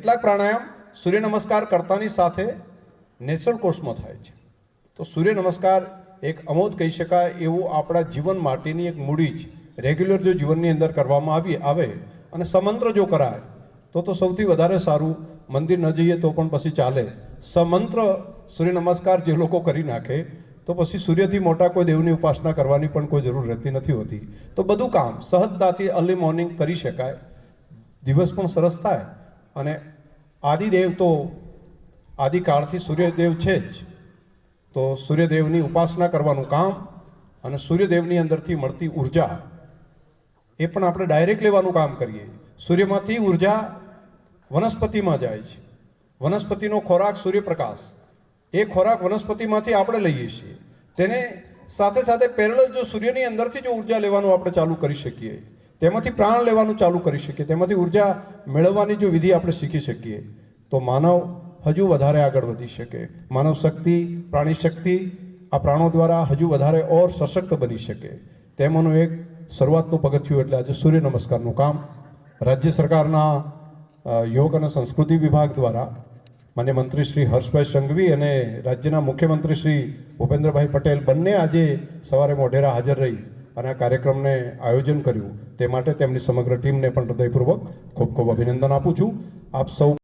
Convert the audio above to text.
કેટલાક પ્રાણાયામ સૂર્ય નમસ્કાર કરતાની સાથે નેચરલ કોર્સમાં થાય છે. તો સૂર્ય નમસ્કાર એક અમોદ કહી શકાય એવું આપણા જીવન માટેની એક મૂડી જ, રેગ્યુલર જો જીવનની અંદર કરવામાં આવી, આવે અને સમંત્ર જો કરાય, તો તો સૌથી વધારે સારું, મંદિર ન જઈએ તો પણ પછી ચાલે. સમંત્ર સૂર્ય નમસ્કાર જે લોકો કરી નાખે, તો પછી સૂર્યથી મોટા કોઈ દેવની ઉપાસના કરવાની પણ કોઈ જરૂર રહેતી નથી હોતી. તો બધું કામ સહજતાથી અર્લી મોર્નિંગ કરી શકાય. દિવસ પણ સરસ થાય અને આદિદેવ તો આદિકાળથી સૂર્યદેવ છે જ. તો સૂર્યદેવની ઉપાસના કરવાનું કામ અને સૂર્યદેવની અંદરથી મળતી ઊર્જા એ પણ આપણે ડાયરેક્ટ લેવાનું કામ કરીએ. સૂર્યમાંથી ઊર્જા વનસ્પતિમાં જાય છે. વનસ્પતિનો ખોરાક સૂર્યપ્રકાશ. એ ખોરાક વનસ્પતિમાંથી આપણે લઈએ છીએ. તેને સાથે સાથે પેરેલલ જો સૂર્યની અંદરથી જો ઊર્જા લેવાનું આપણે ચાલુ કરી શકીએ. તેમાંથી પ્રાણ લેવાનું ચાલુ કરી શકીએ. તેમાંથી ઊર્જા મેળવવાની જો વિધિ આપણે શીખી શકીએ, તો માનવ હજુ વધારે આગળ વધી શકે. માનવ શક્તિ, પ્રાણી શક્તિ, આ પ્રાણો દ્વારા હજુ વધારે ઓર સશક્ત બની શકે. તેમાંનું એક શરૂઆતનું પગથિયું એટલે આજે સૂર્ય નમસ્કારનું કામ. રાજ્ય સરકારના યોગ અને સંસ્કૃતિ વિભાગ દ્વારા માન્ય મંત્રી શ્રી હર્ષભાઈ સંઘવી અને રાજ્યના મુખ્યમંત્રી શ્રી ભૂપેન્દ્રભાઈ પટેલ બંને આજે સવારે મોઢેરા હાજર રહી. અને આ કાર્યક્રમને આયોજન કર્યું. તે માટે તેમની સમગ્ર ટીમને પણ હૃદયપૂર્વક ખૂબ ખૂબ અભિનંદન આપું છું. આપ સૌ